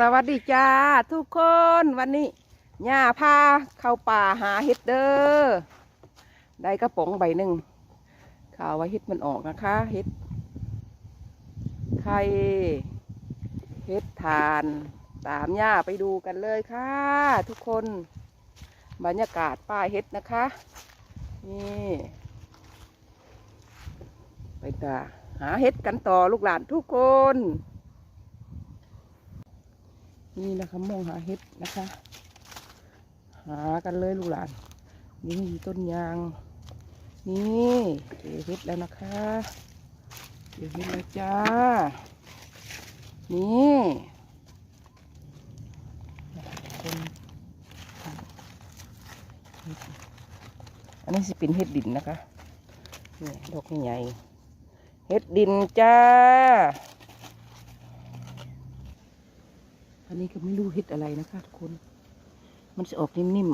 สวัสดีจ้าทุกคนวันนี้ย่าพาเข้าป่าหาเห็ดเด้อได้กระป๋องใบหนึ่งข่าวว่าเห็ดมันออกนะคะเห็ดไข่เห็ดทานตามย่าไปดูกันเลยค่ะ ทุกคนบรรยากาศป่าเห็ดนะคะนี่ไปตาหาเห็ดกันต่อลูกหลานทุกคน นี่นะคะมองหาเห็ดนะคะ หากันเลยลูกหลาน นี่ต้นยาง นี่เจอเห็ดแล้วนะคะเจอเห็ดแล้วจ้า นี่คนอันนี้สิเป็นเห็ดดินนะคะ นี่ดอกใหญ่เห็ดดินจ้า อั นนี้ก็ไม่รู้เห็ดอะไรนะคะทุกคน มันจะออกนิ่ม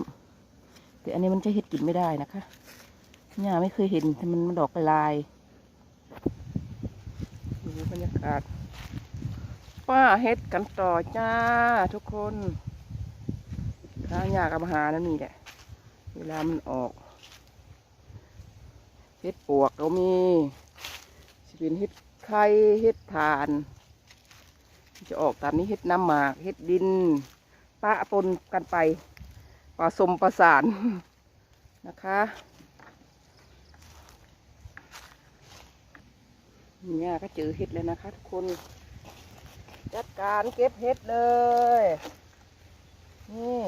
ๆ แต่อันนี้มันจะเห็ดกินไม่ได้นะคะย่าไม่เคยเห็นแต่มันมันดอกลาย ดูบรรยากาศ ป้าเห็ดกันต่อจ้าทุกคนข้างยากับอาหารนั่นนี่แหละ เวลามันออกเห็ดปวกก็มีสิเป็นเห็ดไข่เห็ดถ่าน จะออกตามนี้เห็ดน้ำหมากเห็ดดินปะปนกันไปผสมประสานนะคะเนี่ยก็เจอเห็ดแล้วนะคะทุกคน จัดการเก็บเห็ดเลย นี่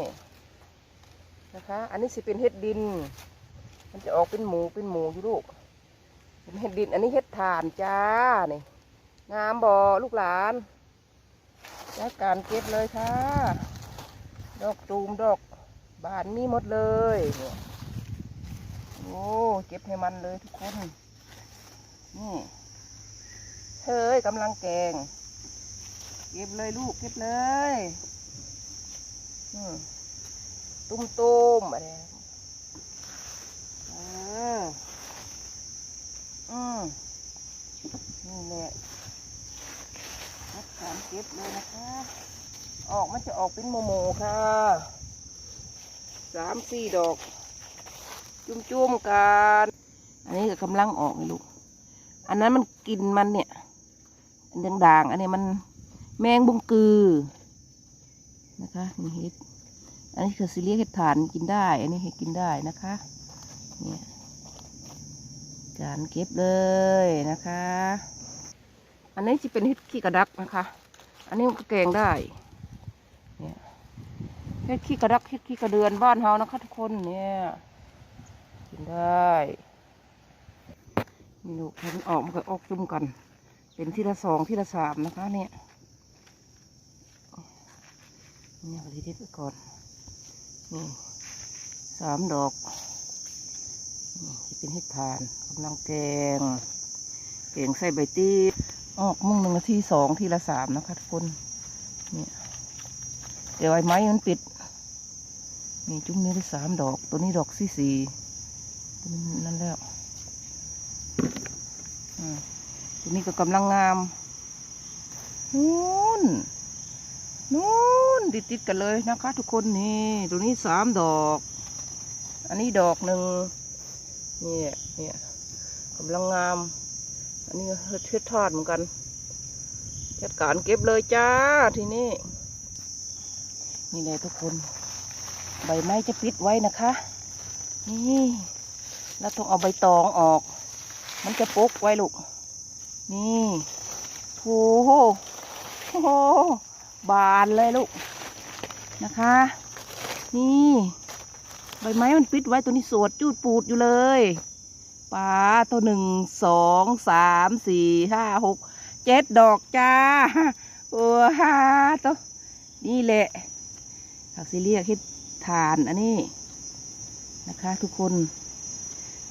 นะคะ อันนี้สิเป็นเห็ดดิน มันจะออกเป็นหมูเป็นหมูอยู่ลูกเป็นเห็ดดิน อันนี้เห็ดถ่านจ้านี่งามบ่ลูกหลาน จัดการเก็บเลยค่ะ ดอกตูมดอกบานมีหมดเลยโอ้เก็บให้มันเลยทุกคน นี่เฮ้ยกำลังแกง เก็บเลยลูกเก็บเลย อืมตุ้มตุ้มๆอะไรเอออืมนี่แหละ นักการเก็บเลยนะคะ ออกมัน จะออกเป็นโมโมค่ะสามสี่ดอก จุ่มๆกัน อันนี้ก็กำลังออกลูก อันนั้นมันกินมันเนี่ยอันด่างๆอันนี้มันแมงบุงกือนะคะนี่เห็ดอันนี้คือซิเลียเห็ดฐานกินได้ อันนี้เห็ดกินได้นะคะเนี่ยการเก็บเลยนะคะ อันนี้จะเป็นเห็ดขี้กระดักนะคะ อันนี้มันก็แกงได้ เห็ดขี้กระดักเห็ดขี้กระเดือนบ้านเฮานะคะทุกคนเนี่ยกินได้นี่ลูกพอมันออกมันก็ออกจุ่มกัน เป็นที่ละสองที่ละสามนะคะ เนี่ยเนี่ยเอาทีด็ดไปก่อนนี่สามดอกนี่เป็นเห็ดทานกำลังแกงแกงใส่ใบตีออกมุ่งหนึ่งนาทีสองทีละสามนะคะทุกคนเนี่ยเดี๋ยวไอ้ไม้มันปิด นี่จุ้มนี้ได้สามดอก ตัวนี้ดอกสี่สี่นั่นแล้วอืมตัวนี้ก็กำลังงามนู่นนู่นติดติดกันเลยนะคะ ทุกคนนี่ตัวนี้สามดอก อันนี้ดอกหนึ่งเนี่ยเนี่ยกำลังงาม อันนี้เชือดทอดเหมือนกันจัดการเก็บเลยจ้าทีนี้ นี่เลยทุกคน ใบไม้จะปิดไว้นะคะ นี่เราต้องเอาใบตองออก มันจะปกไว้ลูก นี่โอ้โหโอ้โหบานเลยลูกนะคะ นี่ใบไม้มันปิดไว้ตัวนี้สวดจูดปูดอยู่เลยปลาตัวหนึ่งสองสามสี่ห้าหกเจ็ดดอกจ้าโอ้ฮ่าตัวนี่แหละผักซีเรียกเฮ็ด ทานอันนี้นะคะ ทุกคน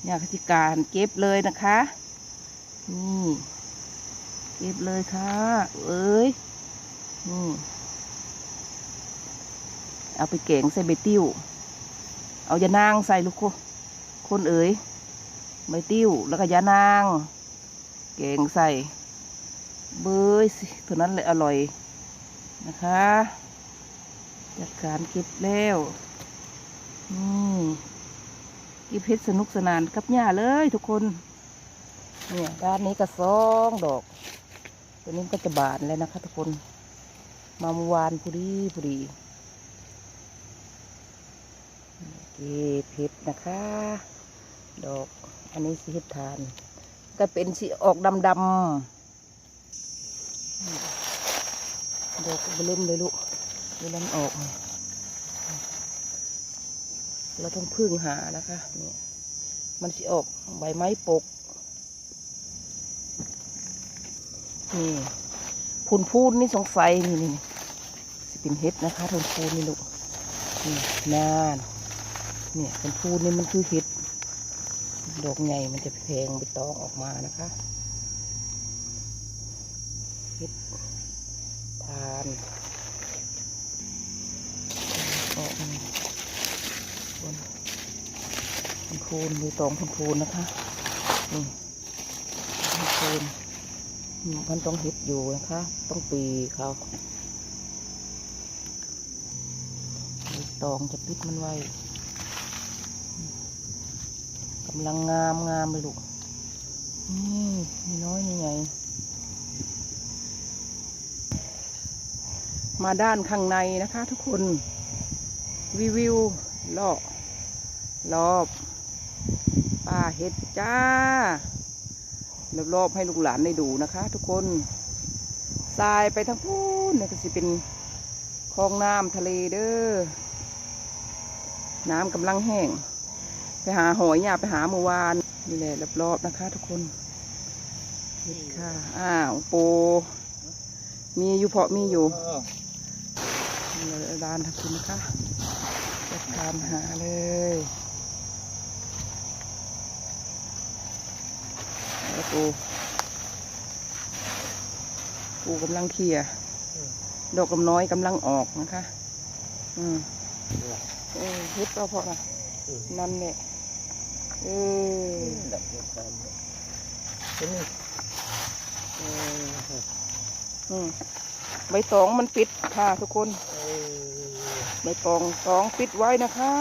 อยากสิการเก็บเลยนะคะ นี่ เก็บเลยค่ะ เอ้ยนี่เอาไปแกงใส่ใบติ้ว เอายานางใส่ลูกคนคนเอ๋ยใบติ้ว แล้วก็ยานาง แกงใส่ เบยสิเท่านั้นเลยอร่อยนะคะ จัดการเก็บแล้วนี่ก็บเพชรสนุกสนานกับหญ้าเลยทุกคนเนี่ยด้านนี้ก็สองดอก ตัวนี้ก็จะบานแล้วนะคะ ทุกคน มาเมื่อวานพอดีพอดีเก็บเพชรนะคะ ดอก อันนี้สีเห็ดทาน ก็เป็นสีออกดำดำๆดอกเบล่มเลยลูก เวลามันออกเราต้องพึ่งหานะคะนี่มันสิออกใบไม้ปกนี่พูนพูนนี่สงสัยนี่นี่สิเป็นเห็ดนะคะพูนพูนนี่ลูกนี่นานเนี่ยพูนพูนนี่มันคือเห็ดดอกใหญ่มันจะแพงไปตองออกมานะคะเห็ดทาน อกมาพูนพูนพูนมีตองพูนพูนนะคะนี่พูนพูนมันต้องห็ดอยู่นะคะ ต้องปีเขาตองจะปิดมันไว้กำลังงามงามเลยลูกนี่มีน้อยนี่ไงมาด้านข้างในนะคะทุกคน รีวิวรอรอบป่าเห็ดจ้ารอบๆให้ลูกหลานได้ดูนะคะ ทุกคนทรายไปทั้งพูนเนี่ยก็สิเป็นคลองน้ำทะเลเด้อน้ำกำลังแห้ง ไปหาหอยเนี่ยไปหาเมื่อวานนี่แหละรอบๆนะคะ ทุกคนเห็ดค่ะอ้าวปูมีอยู่เพาะมีอยู่ เลยร้านทำคุณนะคะจัดการหาเลยแล้วปูปูกำลังเคลียร์ดอกกำน้อยกำลังออกนะคะ อืมเออเฮ็ดเอาเพาะนะนั่นแหละเออดับเดียวกันเป็นนี่เอออืมใบตองมันปิดค่ะทุกคนเอ ใบตองตองปิดไว้นะคะ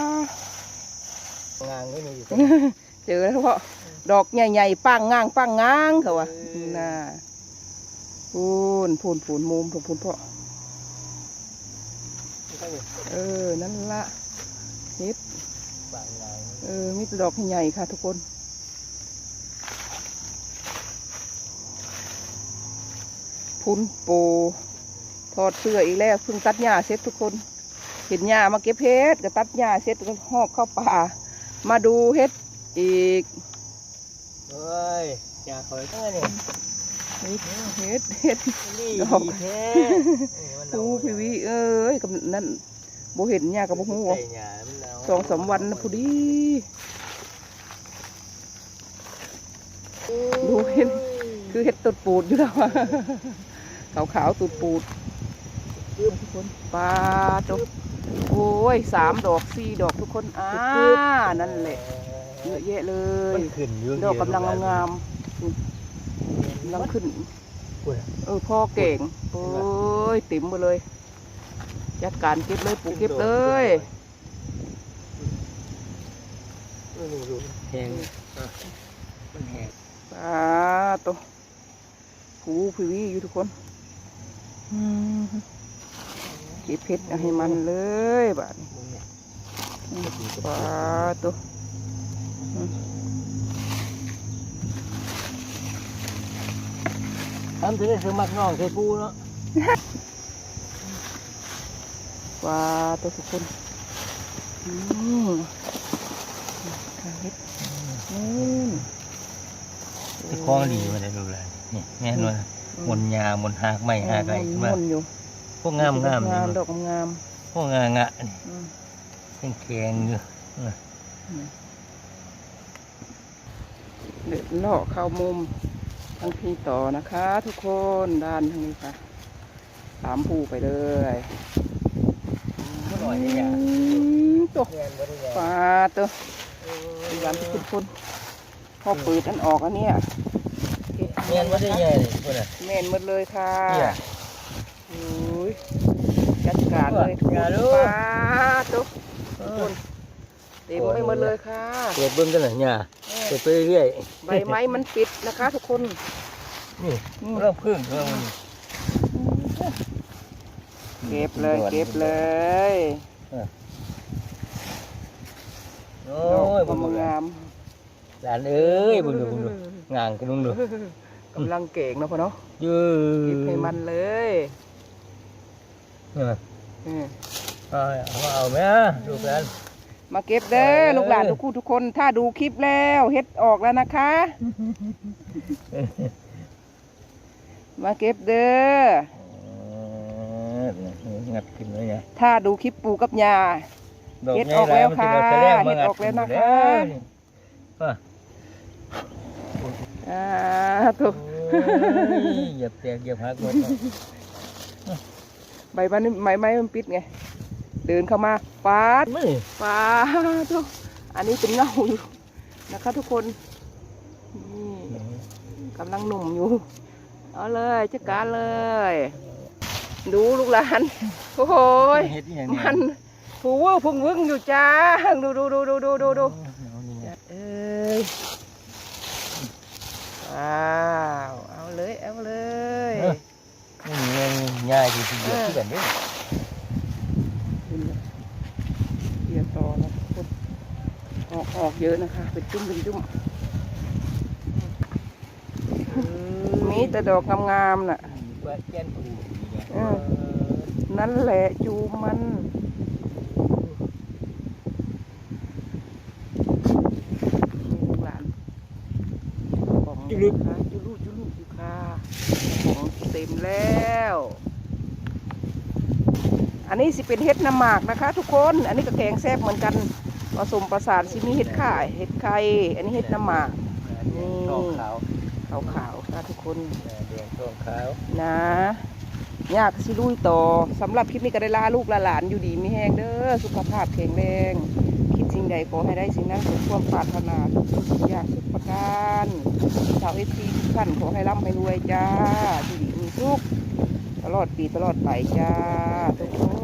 องานไม่มีอยู่เจอแล้วเพาะดอกใหญ่ๆปังง้างปังง้างเขาว่าเออน่าพูนพูนพูนมุมพูนพูนเพาะไม่ต้องอยู่เออ นั่นละเฮ็ดบางงานเออมีแต่ดอกใหญ่ๆค่ะทุกคนพุนปูทอดเสื้ออีกแล้วเพิ่งตัดหญ้าเสร็จทุกคนเห็นหญ้ามาเก็บเฮ็ดก็ตัดหญ้าเสร็จก็หอบเข้าป่า มาดูเฮ็ดอีกเฮ้ยอย่าคอยตั้งเนี่ยเฮ็ดเฮ็ดเฮ็ดนี่ดอกดีแท้ปูพีวีเอ้ยกับนั่นโบเห็นหญ้ากับโบหูใส่หญ้ามันหนาวสองสามวันนะพอดีดูเห็นคือเห็ดตุดปูดอยู่แล้วอะขาวขาวๆตุดปูดทุกคนปลาจบ โอ้ยสามดอกสี่ดอกทุกคนอ่านั่นแหละเยอะแยะเลย มันขึ้นอยู่ดอกกำลังงามๆกำลังขึ้นกล้วยเออพ่อเก่งโอ้ยติ๋มมาเลย จัดการเก็บเลยปลูกเก็บเลยแหงอะมันแหงปลาตัวผูพีวีอยู่ทุกคนอืม เก็บเพชรเอาให้มันเลยบาดนี้มึงเนี่ยอืมปลาตัวอืมทำจะได้สมัครน้องใส่ปูเนาะปลาตัวทุกคนอืมข้าวเฮ็ดนู่นที่คล้องดีมาได้ดูแลนี่แม่นว่าหมนยาหมนหากไม่หากอะไรขึ้นมัมานอยู่ พวกงามงามงามดนี่อกงามพวกงางะนี่ๆอืมแข็งแข็งอยู่เดือดเลาะเข้ามุมทางพี่ต่อนะคะ ทุกคนด้านทางนี้ค่ะสามภูไปเลยมันหน่อยได้ยังอืมตัวแม่นบ่ได้ยังปลาตัวพยายามทุกคนพอเปิดอันออกอันเนี้ยแม่นบ่ได้ยังเลยพุ่นน่ะเมนหมดเลยค่ะ เนี่ยโอ้ยการเลยอย่าลูกป้าทุกคนเต็มไปหมดเลยค่ะเปิดเบิ้งกันหน่อยเนี่ยเออเปิดไปเรื่อยใบไม้มันปิดนะคะ ทุกคนนี่อืมเริ่มพึ่งเริ่มมันเก็บเลยเก็บเลยโอ้ดอกยก็บุญงามหลานเอ้ยบุญดูบุญดูงานกันมึงดูกำลังเก่งเนาะพ่อเนาะยื้เก็บให้มันเลย เนี่ยเออเอาเอาเอาไหมลูกหลาน มาเก็บเด้อเออ ลูกหลานทุกคู่ทุกคน ถ้าดูคลิปแล้วเฮ็ดออกแล้วนะคะ มาเก็บเด้องัดขึ้นเลยไงถ้าดูคลิปปู่กับยา เฮ็ดออกแล้วค่ะเฮ็ดออกแล้วนะคะ อ่าถูก เหยียบแตกเหยียบหักหมด ใบมันใบไม้มันปิดไง เดินเข้ามาฟาดไม่ฟาดทุกอันนี้เป็นเงาอยู่นะคะทุกคน นี่กำลังหนุ่มอยู่ เอาเลยจัดการเลย ดูลูกหลาน โอ้โหยเฮ็ดอย่างมันผูเวอร์พุ่งวึ่งอยู่จ้า ดูดูดูดูดูดูดูจัดเอ้ยว้าวเอาเลยเอาเลย นี่เงินง่ายดีทีเดียวที่แบบนี้ เดี๋ยวต่อนะทุกคน ออกออกเยอะนะคะ เป็นจุ่มเป็นจุ่มมีแต่ดอกงามๆน่ะว่าแก้นผูเออนั่นแหละจูมมันลูกหลานของจุลุค่ะจุลุจุลุอยู่ค่ะของเต็มแล้ว อันนี้สิเป็นเห็ดน้ำหมากนะคะ ทุกคน อันนี้ก็แกงแซ่บเหมือนกัน ผสมประสานสิมีเห็ดข่ายเห็ดไข่อันนี้เห็ดน้ำหมากทองขาวขาวๆค่ะทุกคนแดงทองขาวนะยากสิลุยต่อสำหรับคลิปนี้ก็ได้ลาลูกลาหลานอยู่ดีมีแห้งเด้อสุขภาพแข็งแรงคิดสิ่งใดขอให้ได้สิ่งนั้นสมความปรารถนาทุกสิ่งอย่างสุขประการชาวเอซีทุกท่านขอให้ร่ำให้รวยจ้าอยู่ดีมีสุขตลอดปีตลอดไปจ้าทุกคน